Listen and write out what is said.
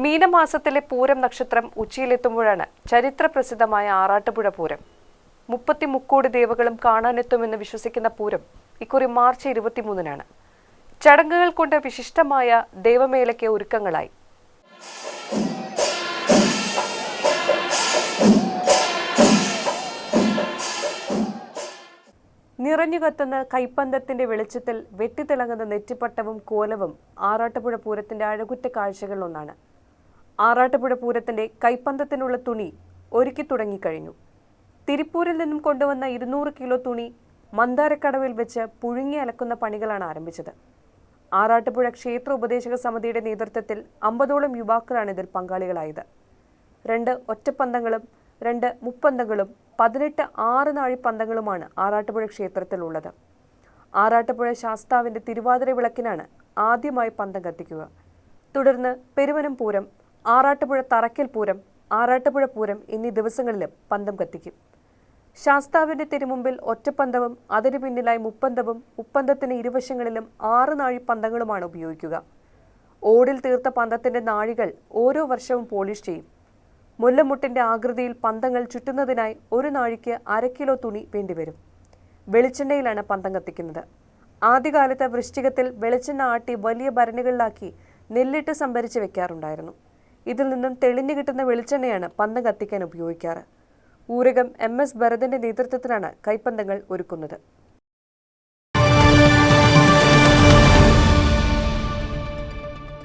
മീനമാസത്തിലെ പൂരം നക്ഷത്രം ഉച്ചയിലെത്തുമ്പോഴാണ് ചരിത്ര പ്രസിദ്ധമായ ആറാട്ടുപുഴ പൂരം. മുപ്പത്തി മുക്കോടി ദേവകളും കാണാനെത്തുമെന്ന് വിശ്വസിക്കുന്ന പൂരം ഇക്കുറി മാർച്ച് ഇരുപത്തിമൂന്നിനാണ്. ചടങ്ങുകൾ കൊണ്ട് വിശിഷ്ടമായ ദേവമേളയ്ക്ക് ഒരുക്കങ്ങളായി. നിറഞ്ഞു കത്തുന്ന കൈപ്പന്തത്തിന്റെ വെളിച്ചത്തിൽ വെട്ടിത്തിളങ്ങുന്ന നെറ്റിപ്പട്ടവും കോലവും ആറാട്ടുപുഴ പൂരത്തിന്റെ അഴകുറ്റ കാഴ്ചകളിലൊന്നാണ്. ആറാട്ടുപുഴ പൂരത്തിന്റെ കൈപ്പന്തത്തിനുള്ള തുണി ഒരുക്കി തുടങ്ങിക്കഴിഞ്ഞു. തിരുപ്പൂരിൽ നിന്നും കൊണ്ടുവന്ന ഇരുന്നൂറ് കിലോ തുണി മന്ദാരക്കടവിൽ വെച്ച് പുഴുങ്ങി അലക്കുന്ന പണികളാണ് ആരംഭിച്ചത്. ആറാട്ടുപുഴ ക്ഷേത്ര ഉപദേശക സമിതിയുടെ നേതൃത്വത്തിൽ അമ്പതോളം യുവാക്കളാണ് ഇതിൽ പങ്കാളികളായത്. രണ്ട് ഒറ്റപ്പന്തങ്ങളും രണ്ട് മുപ്പന്തങ്ങളും പതിനെട്ട് ആറ് നാഴി പന്തങ്ങളുമാണ് ആറാട്ടുപുഴ ക്ഷേത്രത്തിലുള്ളത്. ആറാട്ടുപുഴ ശാസ്താവിന്റെ തിരുവാതിര വിളക്കിനാണ് ആദ്യമായി പന്തം കത്തിക്കുക. തുടർന്ന് പെരുവനം പൂരം ആറാട്ടുപുഴ തറക്കൽ പൂരം ആറാട്ടുപുഴ പൂരം എന്നീ ദിവസങ്ങളിലും പന്തം കത്തിക്കും. ശാസ്താവിന്റെ തിരുമുമ്പിൽ ഒറ്റപ്പന്തവും അതിനു പിന്നിലായി മുപ്പന്തവും മുപ്പന്തത്തിന് ഇരുവശങ്ങളിലും ആറ് നാഴി പന്തങ്ങളുമാണ് ഉപയോഗിക്കുക. ഓടിൽ തീർത്ത പന്തത്തിന്റെ നാഴികൾ ഓരോ വർഷവും പോളിഷ് ചെയ്യും. മുല്ലമുട്ടിന്റെ ആകൃതിയിൽ പന്തങ്ങൾ ചുറ്റുന്നതിനായി ഒരു നാഴിക്ക് അര കിലോ തുണി വേണ്ടിവരും. വെളിച്ചെണ്ണയിലാണ് പന്തം കത്തിക്കുന്നത്. ആദ്യകാലത്ത് വൃശ്ചികത്തിൽ വെളിച്ചെണ്ണ ആട്ടി വലിയ ഭരണികളിലാക്കി നെല്ലിട്ട് സംഭരിച്ച് വെക്കാറുണ്ടായിരുന്നു. ഇതിൽ നിന്നും തെളിഞ്ഞു കിട്ടുന്ന വെളിച്ചെണ്ണയാണ് പന്ത് കത്തിക്കാൻ ഉപയോഗിക്കാറ്. ഊരകം എം എസ് ഭരതന്റെ നേതൃത്വത്തിലാണ് കൈപ്പന്തങ്ങൾ ഒരുക്കുന്നത്.